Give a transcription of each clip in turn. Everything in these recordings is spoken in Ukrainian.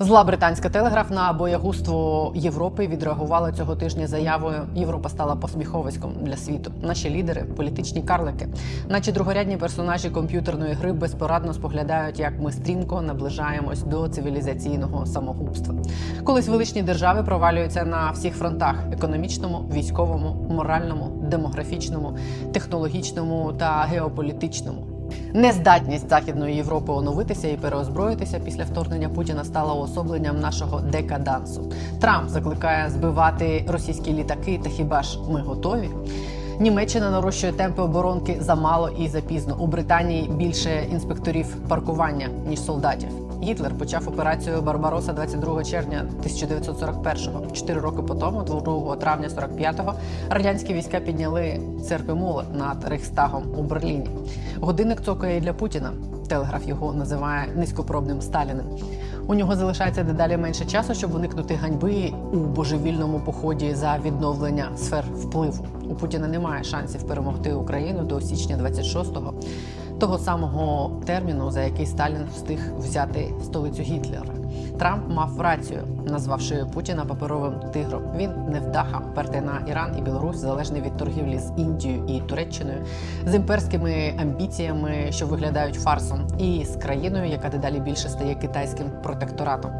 Зла британська телеграф на боягузтво Європи відреагувала цього тижня заявою. Європа стала посміховиськом для світу. Наші лідери, політичні карлики, наче другорядні персонажі комп'ютерної гри, безпорадно споглядають, як ми стрімко наближаємось до цивілізаційного самогубства. Колись величні держави провалюються на всіх фронтах: економічному, військовому, моральному, демографічному, технологічному та геополітичному. Нездатність Західної Європи оновитися і переозброїтися після вторгнення Путіна стала уособленням нашого декадансу. Трамп закликає збивати російські літаки. Та хіба ж ми готові? Німеччина нарощує темпи оборонки замало і запізно. У Британії більше інспекторів паркування ніж солдатів. Гітлер почав операцію Барбароса 22 червня 1941-го. Чотири роки по тому, 2 травня 45-го, радянські війська підняли церкви молот над Рейхстагом у Берліні. Годинник цокає для Путіна. Телеграф його називає низькопробним Сталіним. У нього залишається дедалі менше часу, щоб уникнути ганьби у божевільному поході за відновлення сфер впливу. У Путіна немає шансів перемогти Україну до січня 26-го, того самого терміну, за який Сталін встиг взяти столицю Гітлера. Трамп мав рацію, назвавши Путіна паперовим тигром. Він невдаха впертий на Іран і Білорусь, залежний від торгівлі з Індією і Туреччиною, з імперськими амбіціями, що виглядають фарсом, і з країною, яка дедалі більше стає китайським протекторатом.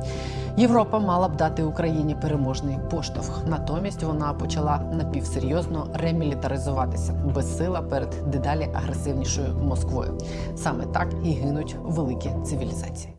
Європа мала б дати Україні переможний поштовх. Натомість вона почала напівсерйозно ремілітаризуватися, безсила перед дедалі агресивнішою Москвою. Саме так і гинуть великі цивілізації.